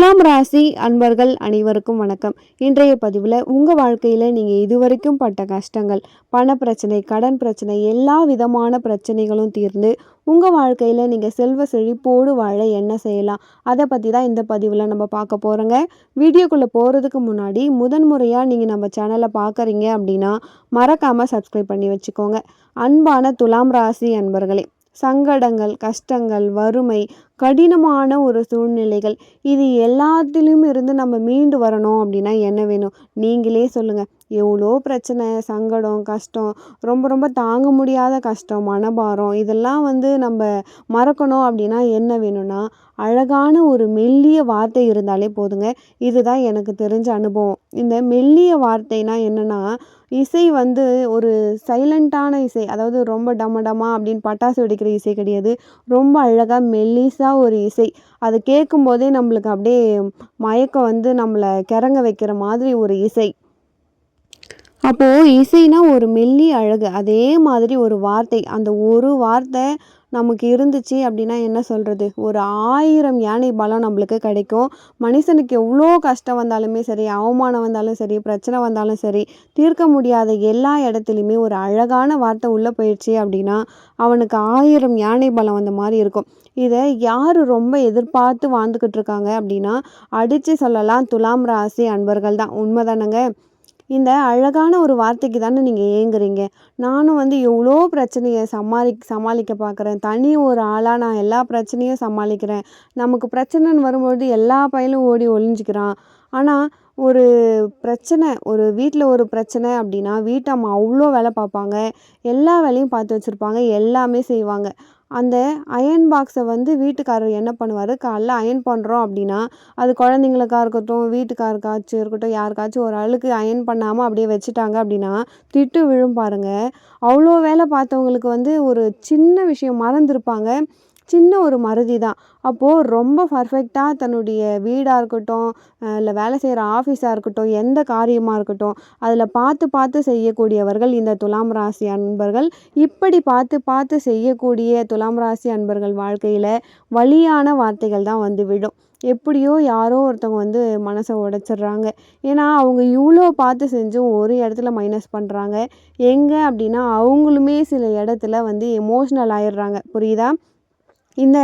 துலாம் ராசி அன்பர்கள் அனைவருக்கும் வணக்கம். இன்றைய பதிவில் உங்கள் வாழ்க்கையில் நீங்கள் இதுவரைக்கும் பட்ட கஷ்டங்கள் பண பிரச்சனை கடன் பிரச்சனை எல்லா விதமான பிரச்சனைகளும் தீர்ந்து உங்கள் வாழ்க்கையில் நீங்கள் செல்வ செழிப்போடு வாழ என்ன செய்யலாம்? அதை பற்றி தான் இந்த பதிவில் நம்ம பார்க்க போகிறோங்க வீடியோக்குள்ளே போகிறதுக்கு முன்னாடி முதன்முறையாக நீங்கள் நம்ம சேனலை பார்க்குறீங்க அப்படின்னா மறக்காமல் சப்ஸ்கிரைப் பண்ணி வச்சுக்கோங்க. அன்பான துலாம் ராசி அன்பர்களே சங்கடங்கள் கஷ்டங்கள் வறுமை கடினமான ஒரு சூழ்நிலைகள். இது எல்லாத்திலையும் இருந்து நம்ம மீண்டு வரணும் அப்படின்னா என்ன வேணும்? நீங்களே சொல்லுங்கள் எவ்வளோ பிரச்சனை சங்கடம் கஷ்டம் ரொம்ப ரொம்ப தாங்க முடியாத கஷ்டம் மனபாரம். இதெல்லாம் வந்து நம்ம மறக்கணும் அப்படின்னா என்ன வேணும்னா அழகான ஒரு மெல்லிய வார்த்தை இருந்தாலே போதுங்க. இதுதான் எனக்கு தெரிஞ்ச அனுபவம். இந்த மெல்லிய வார்த்தைனா என்னென்னா இசை வந்து ஒரு சைலண்ட்டான இசை அதாவது ரொம்ப டம டமா அப்படின்னு பட்டாசு வெடிக்கிற இசை கிடையாது. ரொம்ப அழகாக மெல்லிஸாக ஒரு இசை. அது கேட்கும்போதே நம்மளுக்கு அப்படியே மயக்கம் வந்து நம்மளை கிறங்க வைக்கிற மாதிரி ஒரு இசை. அப்போது இசைனா ஒரு மெல்லி அழகு. அதே மாதிரி ஒரு வார்த்தை. அந்த ஒரு வார்த்தை நமக்கு இருந்துச்சு அப்படின்னா என்ன சொல்கிறது ஒரு ஆயிரம் யானை பலம் நம்மளுக்கு கிடைக்கும். மனுஷனுக்கு எவ்வளோ கஷ்டம் வந்தாலுமே சரி அவமானம் வந்தாலும் சரி பிரச்சனை வந்தாலும் சரி தீர்க்க முடியாத எல்லா இடத்துலையுமே ஒரு அழகான வார்த்தை உள்ளே போயிடுச்சு அப்படின்னா அவனுக்கு ஆயிரம் யானை பலம் வந்த மாதிரி இருக்கும். இதை யார் ரொம்ப எதிர்பார்த்து வாழ்ந்துக்கிட்டு இருக்காங்க அப்படின்னா அடித்து சொல்லலாம் துலாம் ராசி அன்பர்கள் தான் உண்மைதானங்க? இந்த அழகான ஒரு வார்த்தைக்கு தானே நீங்கள் ஏங்குறீங்க? நானும் வந்து எவ்வளோ பிரச்சனையை சமாளி சமாளிக்க பார்க்குறேன் தனி ஒரு ஆளாக நான் எல்லா பிரச்சனையும் சமாளிக்கிறேன். நமக்கு பிரச்சனைன்னு வரும்பொழுது எல்லா பையலும் ஓடி ஒளிஞ்சிக்கிறான். ஆனால் ஒரு பிரச்சனை ஒரு வீட்டில் ஒரு பிரச்சனை அப்படின்னா வீட்டம்மா அவ்வளோ வேலை பார்ப்பாங்க எல்லா வேலையும் பார்த்து வச்சுருப்பாங்க. எல்லாமே செய்வாங்க. அந்த அயன் பாக்ஸை வந்து வீட்டுக்காரர் என்ன பண்ணுவார்? காலைல அயன் பண்ணுறோம் அப்படின்னா அது குழந்தைங்களுக்கா இருக்கட்டும் வீட்டுக்காருக்காச்சும் இருக்கட்டும் யாருக்காச்சும் ஒரு ஆளுக்கு அயன் பண்ணாமல் அப்படியே வச்சுட்டாங்க அப்படின்னா திட்டு விழும் பாருங்கள் அவ்வளோ வேலை பார்த்தவங்களுக்கு வந்து ஒரு சின்ன விஷயம் மறந்துருப்பாங்க. சின்ன ஒரு மறதி தான். அப்போது ரொம்ப பர்ஃபெக்டாக தன்னுடைய வீடாக இருக்கட்டும் இல்லை வேலை செய்கிற ஆஃபீஸாக இருக்கட்டும் எந்த காரியமாக இருக்கட்டும் அதில் பார்த்து பார்த்து செய்யக்கூடியவர்கள் இந்த துலாம் ராசி அன்பர்கள். இப்படி பார்த்து பார்த்து செய்யக்கூடிய துலாம் ராசி அன்பர்கள் வாழ்க்கையில் வழியான வார்த்தைகள் தான் வந்து விடும் எப்படியோ யாரோ ஒருத்தவங்க வந்து மனசை உடைச்சிட்றாங்க. ஏன்னா அவங்க இவ்வளோ பார்த்து செஞ்சும் ஒரு இடத்துல மைனஸ் பண்ணுறாங்க எங்கே அப்படின்னா அவங்களுமே சில இடத்துல வந்து எமோஷ்னல் ஆயிடுறாங்க. புரியுதா? இந்த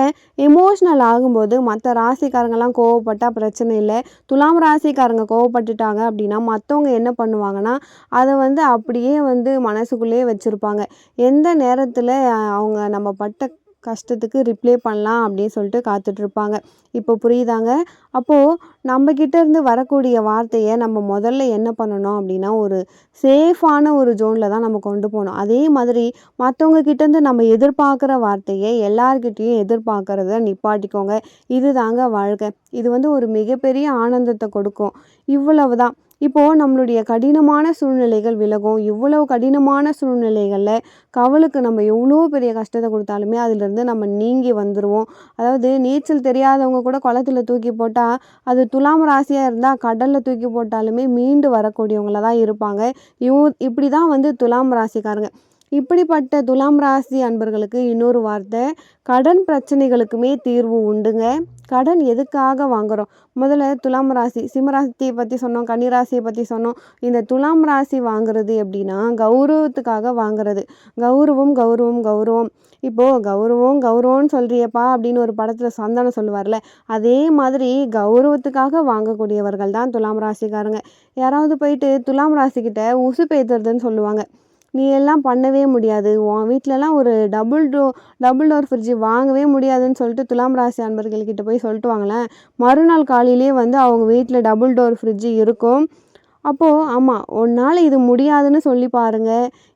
எமோஷ்னல் ஆகும்போது மற்ற ராசிக்காரங்கெல்லாம் கோவப்பட்டால் பிரச்சனை இல்லை. துலாம் ராசிக்காரங்க கோவப்பட்டுட்டாங்க அப்படின்னா மற்றவங்க என்ன பண்ணுவாங்கன்னா அதை வந்து அப்படியே வந்து மனசுக்குள்ளேயே வச்சுருப்பாங்க. எந்த நேரத்தில் அவங்க நம்ம பட்ட கஷ்டத்துக்கு ரிப்ளை பண்ணலாம் அப்படின்னு சொல்லிட்டு காத்துட்ருப்பாங்க. இப்போ புரியுதாங்க? அப்போது நம்மக்கிட்ட இருந்து வரக்கூடிய வார்த்தையை நம்ம முதல்ல என்ன பண்ணணும் அப்படின்னா ஒரு சேஃபான ஒரு ஜோனில் தான் நம்ம கொண்டு போகணும். அதே மாதிரி மற்றவங்க கிட்டேருந்து நம்ம எதிர்பார்க்குற வார்த்தையை எல்லார்கிட்டேயும் எதிர்பார்க்குறத நிப்பாட்டிக்கோங்க. இது தாங்க வாழ்க்கை. இது வந்து ஒரு மிகப்பெரிய ஆனந்தத்தை கொடுக்கும். இவ்வளவு தான் இப்போது நம்மளுடைய கடினமான சூழ்நிலைகள் விலகும். இவ்வளோ கடினமான சூழ்நிலைகளில் கவலுக்கு நம்ம எவ்வளோ பெரிய கஷ்டத்தை கொடுத்தாலுமே அதிலிருந்து நம்ம நீங்கி வந்துடுவோம் அதாவது நீச்சல் தெரியாதவங்க கூட குளத்துல தூக்கி போட்டால் அது துலாம் ராசியாக இருந்தால் கடலில் தூக்கி போட்டாலுமே மீண்டு வரக்கூடியவங்கள தான் இருப்பாங்க. இவ இப்படி தான் வந்து துலாம் ராசிக்காரங்க. இப்படிப்பட்ட துலாம் ராசி அன்பர்களுக்கு இன்னொரு வார்த்தை. கடன் பிரச்சனைகளுக்குமே தீர்வு உண்டுங்க. கடன் எதுக்காக வாங்குகிறோம் முதல்ல துலாம் ராசி சிம்மராசியை பற்றி சொன்னோம் கன்னிராசியை பற்றி சொன்னோம். இந்த துலாம் ராசி வாங்குறது எப்படின்னா கௌரவத்துக்காக வாங்குறது. கௌரவம் கௌரவம் கௌரவம். இப்போது கௌரவம் கௌரவம்னு சொல்கிறியப்பா அப்படின்னு ஒரு படத்தில் சந்தானம் சொல்லுவார்ல அதே மாதிரி கௌரவத்துக்காக வாங்கக்கூடியவர்கள் தான் துலாம் ராசிக்காரங்க. யாராவது போயிட்டு துலாம் ராசிக்கிட்ட உசு பேத்துறதுன்னு சொல்லுவாங்க. நீ எல்லாம் பண்ணவே முடியாது. உன் வீட்டிலலாம் ஒரு double do double door fridge வாங்கவே முடியாதுன்னு சொல்லிட்டு துலாம் ராசி அன்பர்கள்கிட்ட போய் சொல்லிட்டு வாங்களேன். மறுநாள் காலையிலே வந்து அவங்க வீட்டில் டபுள் டோர் ஃப்ரிட்ஜ் இருக்கும். அப்போது ஆமாம் உன்னால் இது முடியாதுன்னு சொல்லி பாருங்க.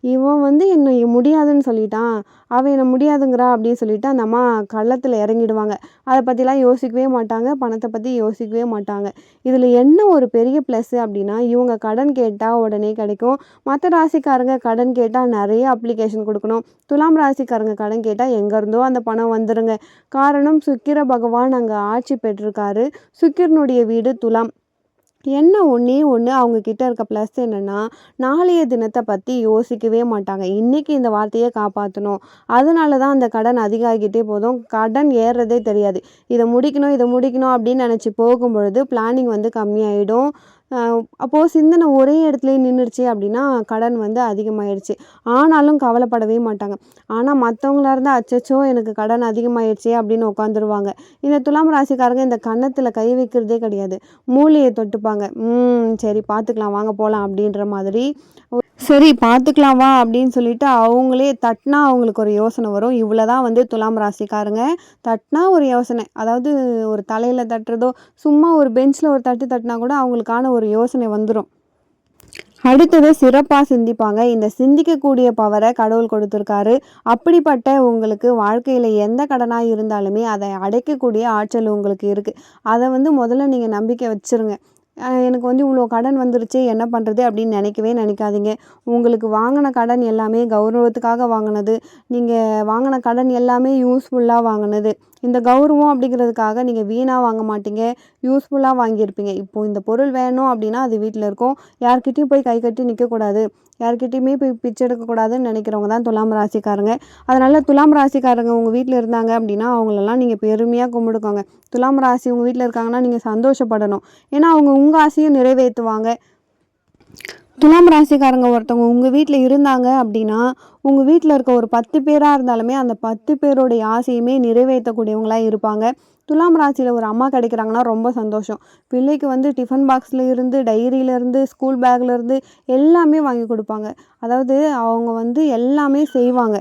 இவன் வந்து என்னை முடியாதுன்னு சொல்லிட்டான். அவன் என்னை முடியாதுங்கிறா அப்படின்னு சொல்லிட்டு அந்த அம்மா கள்ளத்தில் இறங்கிடுவாங்க. அதை பற்றிலாம் யோசிக்கவே மாட்டாங்க. பணத்தை பற்றி யோசிக்கவே மாட்டாங்க. இதில் என்ன ஒரு பெரிய ப்ளஸ்ஸு அப்படின்னா இவங்க கடன் கேட்டால் உடனே கிடைக்கும். மற்ற ராசிக்காரங்க கடன் கேட்டால் நிறைய அப்ளிகேஷன் கொடுக்கணும். துலாம் ராசிக்காரங்க கடன் கேட்டால் எங்கேருந்தோ அந்த பணம் வந்துடுங்க காரணம் சுக்கிர பகவான் அங்கே ஆட்சி பெற்றிருக்காரு. சுக்கிரனுடைய வீடு துலாம். என்ன ஒன்றே ஒன்று அவங்கக்கிட்ட இருக்க ப்ளஸ் என்னென்னா நாளைய தினத்தை பற்றி யோசிக்கவே மாட்டாங்க. இன்றைக்கி இந்த வார்த்தையை காப்பாற்றணும் அதனால தான் அந்த கடன் அதிகாகிட்டே போதும். கடன் ஏறுறதே தெரியாது. இதை முடிக்கணும், இதை முடிக்கணும் அப்படின்னு நெனச்சு போகும்பொழுது பிளானிங் வந்து கம்மியாயிடும். அப்போது சிந்தனை ஒரே இடத்துலயே நின்னுடுச்சு அப்படின்னா, கடன் வந்து அதிகமாயிடுச்சு. ஆனாலும் கவலைப்படவே மாட்டாங்க. ஆனால் மற்றவங்களா இருந்தால் "அச்சச்சோ! எனக்கு கடன் அதிகமாயிடுச்சே" அப்படின்னு உட்காந்துருவாங்க. இந்த துலாம் ராசிக்காரங்க இந்த கன்னத்தில் கை வைக்கிறதே கிடையாது. மூலையை தொட்டுப்பாங்க. "ம் சரி பார்த்துக்கலாம் வாங்க போகலாம் அப்படின்ற மாதிரி. சரி பார்த்துக்கலாம் வா அப்படின்னு சொல்லிட்டு அவங்களே தட்டினா அவங்களுக்கு ஒரு யோசனை வரும். இவ்வளோ தான் வந்து துலாம் ராசிக்காரங்க. தட்டினா ஒரு யோசனை. அதாவது ஒரு தலையில் தட்டுறதோ, சும்மா ஒரு பெஞ்சில் ஒரு தட்டு தட்டினா கூட அவங்களுக்கான ஒரு யோசனை வந்துடும் அடுத்தது சிறப்பாக சிந்திப்பாங்க. இந்த சிந்திக்கக்கூடிய பவரை கடவுள் கொடுத்துருக்காரு. அப்படிப்பட்ட உங்களுக்கு வாழ்க்கையில் எந்த கடனாக இருந்தாலுமே, அதை அடைக்கக்கூடிய ஆற்றல் உங்களுக்கு இருக்குது அதை வந்து முதல்ல நீங்கள் நம்பிக்கை வச்சுருங்க. எனக்கு வந்து இவ்வளோ கடன் வந்துருச்சு என்ன பண்ணுறது அப்படின்னு நினைக்கவே நினைக்காதீங்க. உங்களுக்கு வாங்கின கடன் எல்லாமே கௌரவத்துக்காக வாங்கினது. நீங்கள் வாங்கின கடன் எல்லாமே யூஸ்ஃபுல்லாக வாங்கினது. இந்த கௌரவம் அப்படிங்கிறதுக்காக நீங்கள் வீணாக வாங்க மாட்டீங்க. யூஸ்ஃபுல்லாக வாங்கியிருப்பீங்க. இப்போது இந்த பொருள் வேணும் அப்படின்னா, அது வீட்டில் இருக்கும். யார்கிட்டையும் போய் கை கட்டி நிற்கக்கூடாது யார்கிட்டையுமே போய் பிச்சை எடுக்கக்கூடாதுன்னு நினைக்கிறவங்க தான் துலாம் ராசிக்காரங்க. அதனால் துலாம் ராசிக்காரங்க உங்கள் வீட்டில் இருந்தாங்க அப்படின்னா, அவங்களெல்லாம் நீங்கள் பெருமையாக கும்பிடுக்கோங்க துலாம் ராசி உங்கள் வீட்டில் இருக்காங்கன்னா, நீங்கள் சந்தோஷப்படணும். ஏன்னா அவங்க உங்கள் ஆசையும் நிறைவேற்றுவாங்க துலாம் ராசிக்காரங்க ஒருத்தவங்க உங்கள் வீட்டில் இருந்தாங்க அப்படின்னா, உங்கள் வீட்டில் இருக்க ஒரு பத்து பேராக இருந்தாலுமே, அந்த 10 பேருடைய ஆசையுமே நிறைவேற்றக்கூடியவங்களாக இருப்பாங்க. துலாம் ராசியில் ஒரு அம்மா கிடைக்கிறாங்கன்னா ரொம்ப சந்தோஷம். பிள்ளைக்கு வந்து டிஃபன் பாக்ஸில் இருந்து, டைரியிலருந்து, ஸ்கூல் பேக்லேருந்து எல்லாமே வாங்கி கொடுப்பாங்க அதாவது அவங்க வந்து எல்லாமே செய்வாங்க.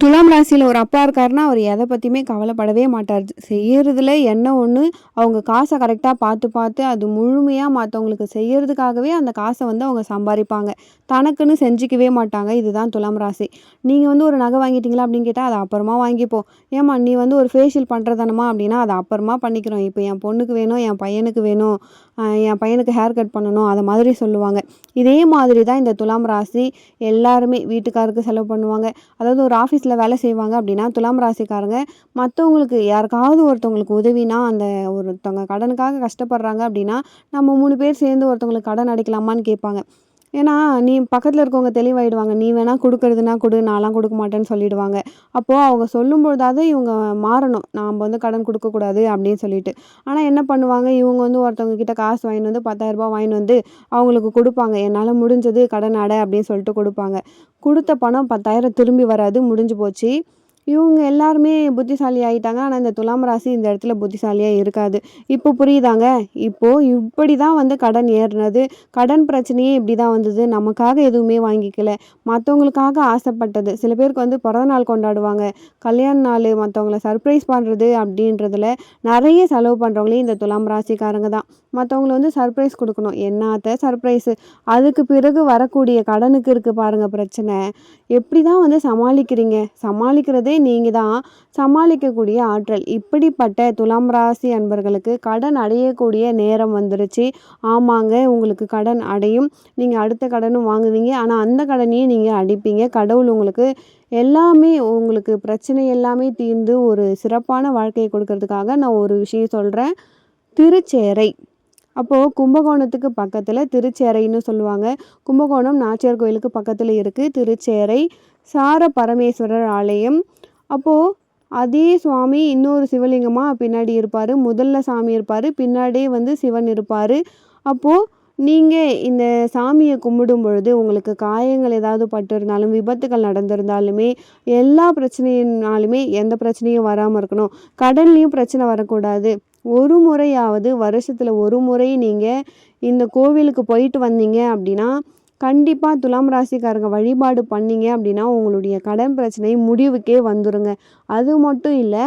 துலாம் ராசியில் ஒரு அப்பா இருக்காருன்னா, அவர் எதை பற்றியுமே கவலைப்படவே மாட்டார் செய்கிறதுல என்ன ஒன்று அவங்க காசை கரெக்டாக பார்த்து பார்த்து அது முழுமையாக மற்றவங்களுக்கு செய்கிறதுக்காகவே அந்த காசை வந்து அவங்க சம்பாதிப்பாங்க தனக்குன்னு செஞ்சுக்கவே மாட்டாங்க. இதுதான் துலாம் ராசி. நீங்கள் வந்து ஒரு நகை வாங்கிட்டீங்களா அப்படின்னு கேட்டால் அதை அப்புறமா வாங்கிப்போம்." "ஏம்மா நீ வந்து ஒரு ஃபேஷியல் பண்ணுறதானமா அப்படின்னா, அதை அப்புறமா பண்ணிக்கிறோம். இப்போ என் பொண்ணுக்கு வேணும், என் பையனுக்கு வேணும். என் பையனுக்கு ஹேர் கட் பண்ணணும்." அதை மாதிரி சொல்லுவாங்க. இதே மாதிரி தான் இந்த துலாம் ராசி எல்லாருமே வீட்டுக்காருக்கு செலவு பண்ணுவாங்க. அதாவது ஒரு ஆஃபீஸில் வேலை செய்வாங்க அப்படின்னா, துலாம் ராசிக்காரங்க மற்றவங்களுக்கு யாருக்காவது ஒருத்தவங்களுக்கு உதவினா, அந்த ஒருத்தவங்க கடனுக்காக கஷ்டப்படுறாங்க அப்படின்னா, நம்ம மூணு பேர் சேர்ந்து ஒருத்தவங்களுக்கு கடன் அடைக்கலாமான்னு கேட்பாங்க. ஏன்னா, நீ பக்கத்தில் இருக்கவங்க தெளிவாயிடுவாங்க. "நீ வேணால் கொடுக்கறதுனா கொடு நான்லாம் கொடுக்க மாட்டேன்னு" சொல்லிடுவாங்க. அப்போது அவங்க சொல்லும்பொழுதாவது இவங்க மாறணும். நாம் வந்து கடன் கொடுக்கக்கூடாது அப்படின்னு சொல்லிட்டு. ஆனால் என்ன பண்ணுவாங்க, இவங்க வந்து ஒருத்தவங்க கிட்ட காசு வாங்கின்னு வந்து ரூ. 10,000 வாங்கின்னு வந்து அவங்களுக்கு கொடுப்பாங்க என்னால் முடிஞ்சது கடன் அட" அப்படின்னு சொல்லிட்டு கொடுப்பாங்க கொடுத்த பணம் 10,000 திரும்பி வராது. முடிஞ்சு போச்சு. இவங்க எல்லாருமே புத்திசாலி ஆகிட்டாங்க ஆனால் இந்த துலாம் ராசி இந்த இடத்துல புத்திசாலியாக இருக்காது. இப்போ புரியுதாங்க? இப்போது இப்படி தான் வந்து கடன் ஏறினது கடன் பிரச்சனையே இப்படி தான் வந்தது. நமக்காக எதுவுமே வாங்கிக்கல. மற்றவங்களுக்காக ஆசைப்பட்டது. சில பேருக்கு வந்து பிறந்தநாள் கொண்டாடுவாங்க. கல்யாண நாள் மற்றவங்கள சர்ப்ரைஸ் பண்ணுறது அப்படின்றதுல நிறைய செலவு பண்ணுறவங்களே இந்த துலாம் ராசிக்காரங்க தான். மற்றவங்கள வந்து சர்ப்ரைஸ் கொடுக்கணும் என்னாத்த சர்ப்ரைஸு? அதுக்கு பிறகு வரக்கூடிய கடனுக்கு இருக்குது பாருங்கள் பிரச்சனை. எப்படி தான் வந்து சமாளிக்கிறீங்க? சமாளிக்கிறதே நீங்கள் தான். சமாளிக்கக்கூடிய ஆற்றல். இப்படிப்பட்ட துலாம் ராசி அன்பர்களுக்கு கடன் அடையக்கூடிய நேரம் வந்துருச்சு. ஆமாங்க, உங்களுக்கு கடன் அடையும். நீங்கள் அடுத்த கடனும் வாங்குவீங்க. ஆனால் அந்த கடனையும் நீங்கள் அடைப்பீங்க. கடவுள் உங்களுக்கு எல்லாமே உங்களுக்கு பிரச்சனை எல்லாமே தீர்ந்து ஒரு சிறப்பான வாழ்க்கையை கொடுக்கறதுக்காக நான் ஒரு விஷயம் சொல்கிறேன் திருச்சேரை அப்போது கும்பகோணத்துக்கு பக்கத்தில் திருச்சேரைன்னு சொல்லுவாங்க. கும்பகோணம் நாச்சியார் கோயிலுக்கு பக்கத்தில் இருக்குது திருச்சேரை சார பரமேஸ்வரர் ஆலயம். அப்போது அதே சுவாமி இன்னொரு சிவலிங்கமாக பின்னாடி இருப்பார் முதல்ல சாமி இருப்பார் பின்னாடியே வந்து சிவன் இருப்பார் அப்போது நீங்கள் இந்த சாமியை கும்பிடும் பொழுது உங்களுக்கு காயங்கள் ஏதாவது பட்டிருந்தாலும், விபத்துகள் நடந்திருந்தாலுமே, எல்லா பிரச்சனையினாலுமே எந்த பிரச்சனையும் வராமல் இருக்கணும். கடன்லேயும் பிரச்சனை வரக்கூடாது. ஒரு முறையாவது வருஷத்தில் ஒரு முறை நீங்கள் இந்த கோவிலுக்கு போயிட்டு வந்தீங்க அப்படின்னா, கண்டிப்பாக துலாம் ராசிக்காரங்க வழிபாடு பண்ணீங்க அப்படின்னா, உங்களுடைய கடன் பிரச்சனை முடிவுக்கே வந்துருங்க. அது மட்டும் இல்லை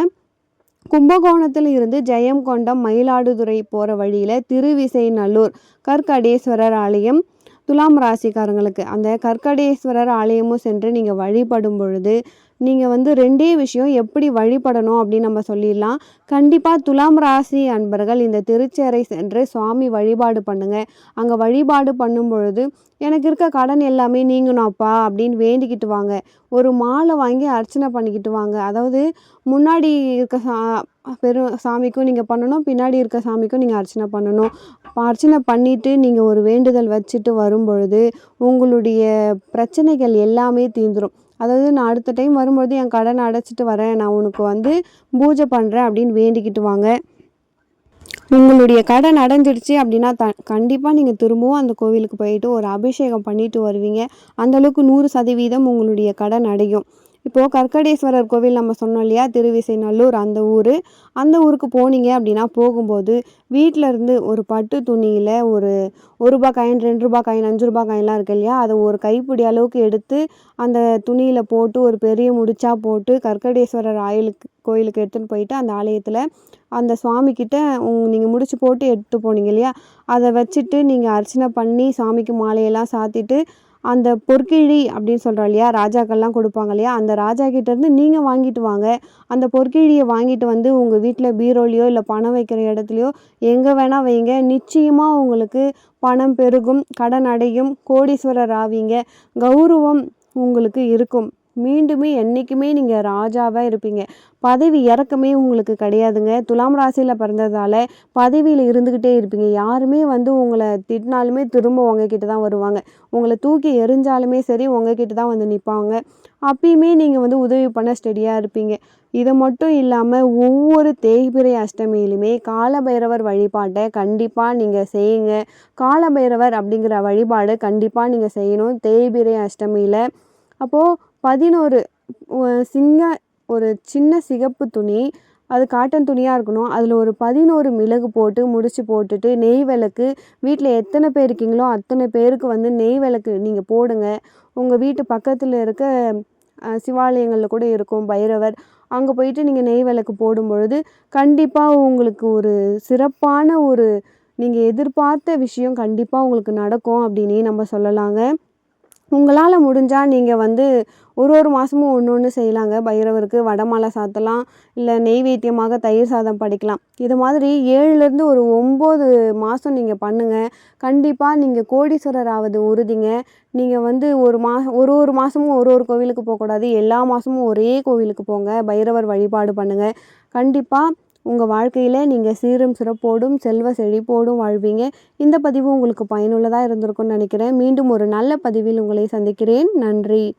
கும்பகோணத்தில் இருந்து ஜெயங்கொண்டம், மயிலாடுதுறை போகிற வழியில் திருவிசைநல்லூர் கற்கடேஸ்வரர் ஆலயம். துலாம் ராசிக்காரங்களுக்கு அந்த கற்கடேஸ்வரர் ஆலயமும் சென்று நீங்கள் வழிபடும் பொழுது, நீங்கள் வந்து ரெண்டே விஷயம் எப்படி வழிபடணும் அப்படின்னு நம்ம சொல்லிடலாம். கண்டிப்பாக துலாம் ராசி அன்பர்கள் இந்த திருச்சேறை சென்று சுவாமி வழிபாடு பண்ணுங்கள் அங்கே வழிபாடு பண்ணும் பொழுது, "எனக்கு இருக்க கடன் எல்லாமே நீங்கணும் அப்பா" அப்படின்னு வேண்டிக்கிட்டு வாங்க. ஒரு மாலை வாங்கி அர்ச்சனை பண்ணிக்கிட்டு வாங்க. அதாவது முன்னாடி இருக்க சா பெரும் சாமிக்கும் நீங்கள் பண்ணணும் பின்னாடி இருக்க சாமிக்கும் நீங்கள் அர்ச்சனை பண்ணணும் அர்ச்சனை பண்ணிவிட்டு நீங்கள் ஒரு வேண்டுதல் வச்சுட்டு வரும்பொழுது உங்களுடைய பிரச்சனைகள் எல்லாமே தீந்துடும் அதாவது நான் அடுத்த டைம் வரும்பொழுது என் கடனை அடைச்சிட்டு வரேன். நான் உனக்கு வந்து பூஜை பண்ணுறேன் அப்படின்னு வேண்டிக்கிட்டு வாங்க. உங்களுடைய கடன் அடைஞ்சிடுச்சு அப்படின்னா த கண்டிப்பாக நீங்கள் திரும்பவும் அந்த கோவிலுக்கு போயிட்டு ஒரு அபிஷேகம் பண்ணிட்டு வருவீங்க. அந்த அளவுக்கு நூறு சதவீதம் உங்களுடைய கடன் அடையும். இப்போது கற்கடேஸ்வரர் கோவில் நம்ம சொன்னோம் இல்லையா? திருவிசைநல்லூர் அந்த ஊர். அந்த ஊருக்கு போனீங்க அப்படின்னா போகும்போது வீட்டில் இருந்து ஒரு பட்டு துணியில் ஒரு ஒரு ரூபா காயின் ரெண்டு ரூபா காயின் அஞ்சு ரூபா காயின்லாம் இருக்கு இல்லையா? அதை ஒரு கைப்பிடி அளவுக்கு எடுத்து அந்த துணியில் போட்டு ஒரு பெரிய முடிச்சா போட்டு கற்கடேஸ்வரர் ஆயிலுக்கு கோயிலுக்கு எடுத்துன்னு போயிட்டு அந்த ஆலயத்தில் அந்த சுவாமிக்கிட்ட நீங்கள் முடிச்சு போட்டு எடுத்து போனீங்க இல்லையா? அதை வச்சுட்டு நீங்கள் அர்ச்சனை பண்ணி சாமிக்கு மாலையெல்லாம் சாத்திட்டு அந்த பொற்கிழி அப்படின்னு சொல்கிறோம் இல்லையா ராஜாக்கள்லாம் கொடுப்பாங்க இல்லையா அந்த ராஜா கிட்டேருந்து நீங்கள் வாங்கிட்டு வாங்க. அந்த பொற்கிழியை வாங்கிட்டு வந்து உங்கள் வீட்டில் பீரோலையோ இல்லை பணம் வைக்கிற இடத்துலையோ எங்கே வேணால் வைங்க. நிச்சயமாக உங்களுக்கு பணம் பெருகும் கடன் அடையும் கோடீஸ்வரர் ஆவீங்க. கௌரவம் உங்களுக்கு இருக்கும். மீண்டுமே என்றைக்குமே நீங்கள் ராஜாவாக இருப்பீங்க. பதவி இறக்கமே உங்களுக்கு கிடையாதுங்க. துலாம் ராசியில் பிறந்ததால் பதவியில் இருந்துக்கிட்டே இருப்பீங்க. யாருமே வந்து உங்களை திட்டினாலுமே திரும்ப உங்ககிட்ட தான் வருவாங்க. உங்களை தூக்கி எரிஞ்சாலுமே சரி உங்ககிட்ட தான் வந்து நிற்பாங்க அப்பயுமே நீங்கள் வந்து உதவி பண்ண ஸ்டெடியாக இருப்பீங்க. இதை மட்டும் இல்லாமல் ஒவ்வொரு தேய்பிரை அஷ்டமியிலுமே காலபைரவர் வழிபாட்டை கண்டிப்பாக நீங்கள் செய்யுங்க. காலபைரவர் அப்படிங்கிற வழிபாடு கண்டிப்பாக நீங்கள் செய்யணும். தேய்பிரை அஷ்டமியில் அப்போது பதினோரு சின்ன ஒரு சின்ன சிகப்பு துணி அது காட்டன் துணியாக இருக்கணும். அதில் ஒரு பதினோரு மிளகு போட்டு முடிச்சு போட்டுட்டு நெய் விளக்கு வீட்டில் எத்தனை பேர் இருக்கீங்களோ அத்தனை பேருக்கு வந்து நெய் விளக்கு நீங்கள் போடுங்க. உங்கள் வீட்டு பக்கத்தில் இருக்க சிவாலயங்களில் கூட இருக்கும் பைரவர். அங்கே போயிட்டு நீங்கள் நெய் விளக்கு போடும் பொழுது கண்டிப்பாக உங்களுக்கு ஒரு சிறப்பான ஒரு நீங்கள் எதிர்பார்த்த விஷயம் கண்டிப்பாக உங்களுக்கு நடக்கும் அப்படின்னே நம்ம சொல்லலாங்க. உங்களால் முடிஞ்சால் நீங்கள் வந்து ஒரு ஒரு மாதமும் ஒன்று ஒன்று செய்யலாங்க. பைரவருக்கு வடமாலை சாத்தலாம். இல்லை நெய்வேத்தியமாக தயிர் சாதம் படைக்கலாம். இது மாதிரி ஏழுலேருந்து ஒரு ஒம்பது மாதம் நீங்கள் பண்ணுங்கள் கண்டிப்பாக நீங்கள் கோடீஸ்வரர் ஆவது உறுதிங்க. நீங்கள் வந்து ஒரு மா ஒரு ஒரு மாதமும் ஒரு ஒரு கோவிலுக்கு போகக்கூடாது. எல்லா மாதமும் ஒரே கோவிலுக்கு போங்க. பைரவர் வழிபாடு பண்ணுங்கள் கண்டிப்பாக உங்கள் வாழ்க்கையில் நீங்கள் சீரும் சிறப்போடும் செல்வ செழிப்போடும் வாழ்வீங்க. இந்த பதிவு உங்களுக்கு பயனுள்ளதாக இருந்திருக்கும்னு நினைக்கிறேன். மீண்டும் ஒரு நல்ல பதிவில் உங்களை சந்திக்கிறேன். நன்றி.